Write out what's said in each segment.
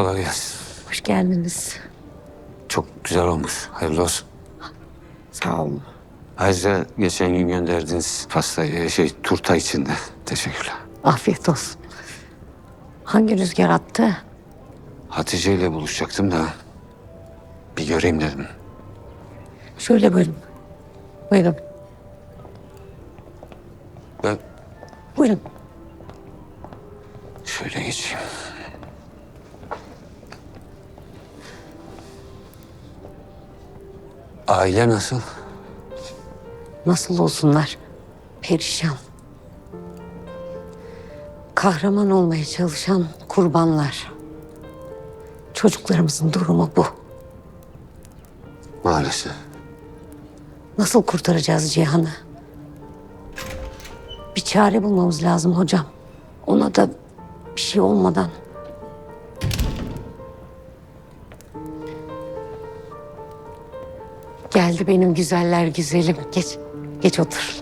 Kolay gelsin. Hoş geldiniz. Çok güzel olmuş. Hayırlı olsun. Sağ olun. Ayrıca geçen gün gönderdiğiniz pastayı, şey turta için de teşekkürler. Afiyet olsun. Hangi rüzgar attı? Hatice ile buluşacaktım da bir göreyim dedim. Şöyle buyurun. Buyurun. Ben Buyurun. şöyle geçeyim. Aile nasıl? Nasıl olsunlar? Perişan. Kahraman olmaya çalışan kurbanlar. Çocuklarımızın durumu bu. Maalesef. Nasıl kurtaracağız Cihan'ı? Bir çare bulmamız lazım hocam. Ona da bir şey olmadan. Geldi benim güzeller güzelim. Geç, geç otur.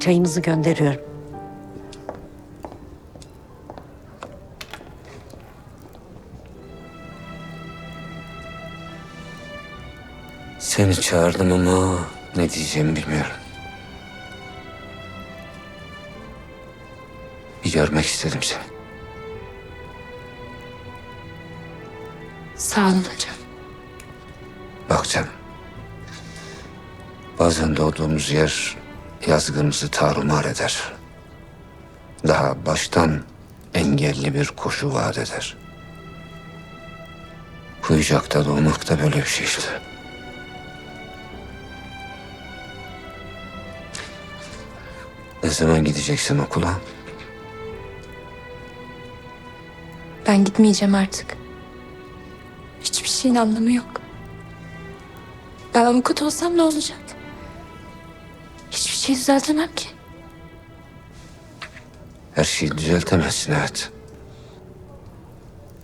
Çayınızı gönderiyorum. Seni çağırdım ama ne diyeceğimi bilmiyorum. Bir görmek istedim seni. Sağ olun hocam. Bak canım. Bazen doğduğumuz yer yazgımızı tarumar eder. Daha baştan engelli bir koşu vaat eder. Kuyucakta doğmak da böyle bir şey işte. Ne zaman gideceksin okula? Ben gitmeyeceğim artık. Hiçbir şeyin anlamı yok. Ben avukat olsam ne olacak? Hiçbir şey düzeltemem ki. Her şeyi düzeltemezsin evet.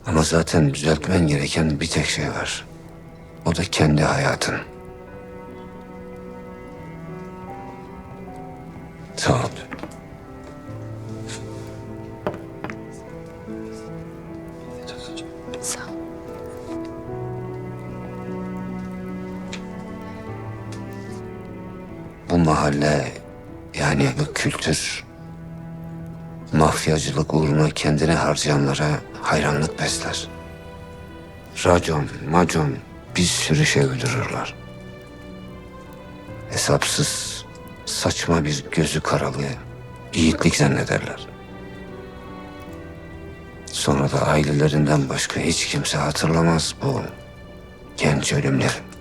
Ama zaten düzeltmen gereken bir tek şey var. O da kendi hayatın. Sağ ol. Bu mahalle yani bu kültür mafyacılık uğruna kendini harcayanlara hayranlık besler. Racon, macon bir sürü şey uydururlar. Hesapsız saçma bir gözü karalığı yiğitlik zannederler. Sonra da ailelerinden başka hiç kimse hatırlamaz bu genç ölümleri.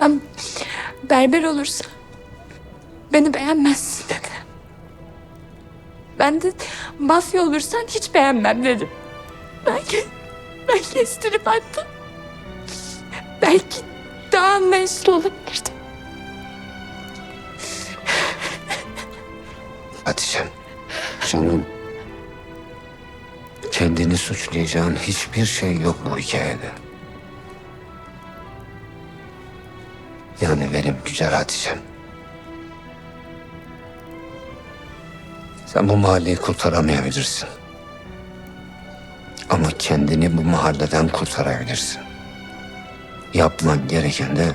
Ben berber olursa beni beğenmezsin dedi. Ben de mafya olursan hiç beğenmem dedim. Belki, ben kestirip attım. Belki daha anlayışlı olabilirdim. Hatice'm, canım. Kendini suçlayacağın hiçbir şey yok bu hikayede. Yani benim güzel Hatice'm. Sen bu mahalleyi kurtaramayabilirsin. Ama kendini bu mahalleden kurtarabilirsin. Yapman gereken de